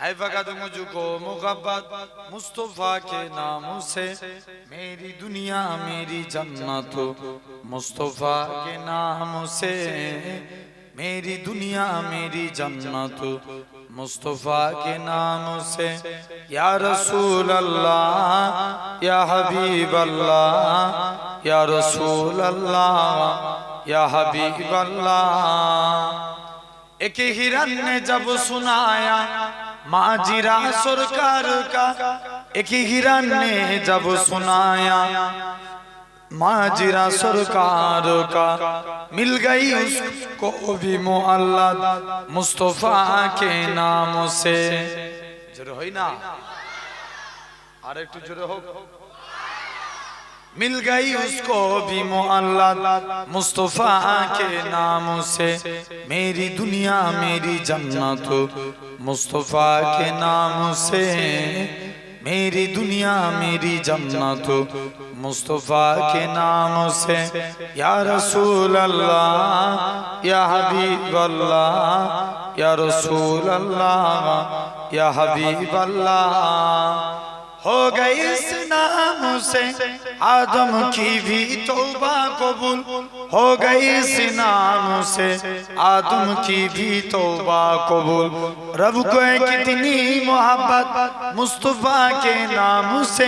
है फकत मुझको मुकब्बत मुस्तफ़ा के नाम से मेरी दुनिया मेरी जन्नत मुस्तफ़ा के नाम से मेरी दुनिया मेरी जन्नत मुस्तफ़ा के नाम से या रसूल अल्लाह या हबीब अल्लाह या रसूल अल्लाह या हबीब अल्लाह एक हिरन ने जब सुनाया माजिरा सरकार का एक हिरन ने जब सुनाया माजिरा सरकार का मिल गई उसको भी मोहल्लत मुस्तफा के नाम से জোরে হই না আর একটু জোরে হোক मिल गई उसको भी मोहल्लत मुस्तफा के नाम से मेरी दुनिया मेरी जन्नत मुस्तफा के नाम से मेरी दुनिया मेरी जन्नत मुस्तफा के नाम से या रसूल अल्लाह या हबीब अल्लाह या रसूल अल्लाह या हबीब अल्लाह ہو گئی اس نام سے آدم کی بھی توبہ قبول ہو گئی اس نام سے آدم کی بھی توبہ قبول رب کو کتنی محبت مصطفیٰ کے نام سے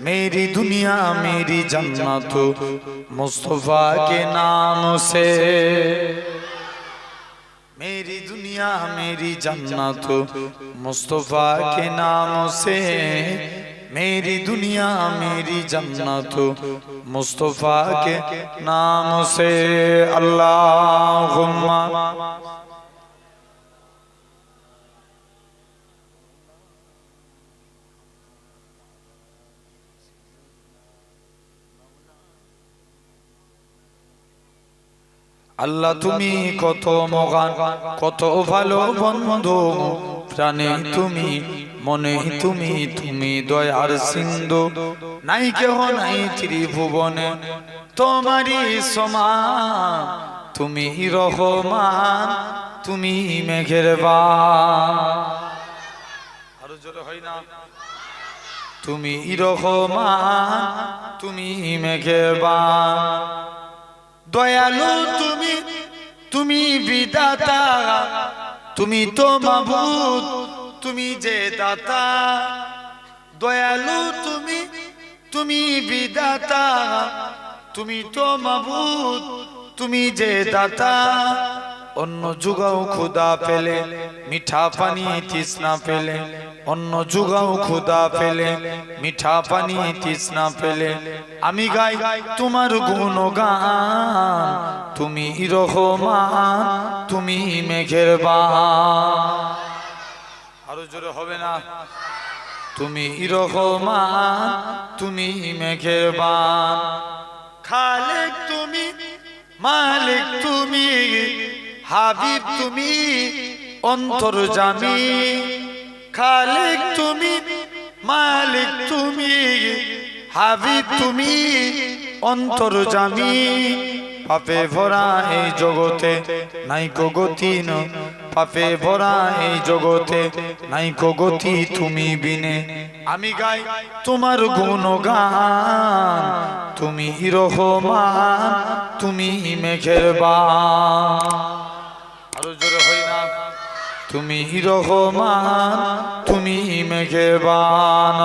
میری دنیا میری جنت مصطفیٰ کے نام سے میری دنیا میری جنت مصطفیٰ کے نام سے میری دنیا میری جنت مصطفیٰ کے نام سے اللہم আল্লাহ তুমি কত মগান কত ভালো বন্ধু প্রাণে তুমি, মনে তুমি তুমি দয়ার সিন্ধু। নাই কেহ নাই ত্রিভুবনে, তোমারই সমান। তুমি রহমান, তুমি মেঘের না? তুমি রহমান, তুমি মেঘের বা দয়ালু তুমি তুমি বিদাতা তুমি তো মাবুদ, তুমি যে দাতা। দয়ালু তুমি তুমি বিদাতা তুমি তো মাবুদ, তুমি যে দাতা। অন্য যুগাও খুদা পেলে, মিঠা পানি তৃষ্ণা পেলে। অন্য যুগাও খুদা পেলে, মিঠা পানি তৃষ্ণা পেলে। আমি গাই তোমার গুণগান, তুমি রহমান, তুমি মেঘের বান। আরও জোরে হবে না? তুমি রহমান, তুমি মেঘের বান। খালেক তুমি, মালিক তুমি হাবিব তুমি অন্তর জামি খালিক তুমি, মালিক তুমি, হাবিব তুমি অন্তর জামি পাপে ভরা এই জগতে নাই গতি ন, পাপে ভরা এই জগতে নাই গতি তুমি বিনে। আমি গাই তোমার গুণগান, তুমি রহমান, তুমি মেঘের বা তুমি রহমান তুমি মেঘেবান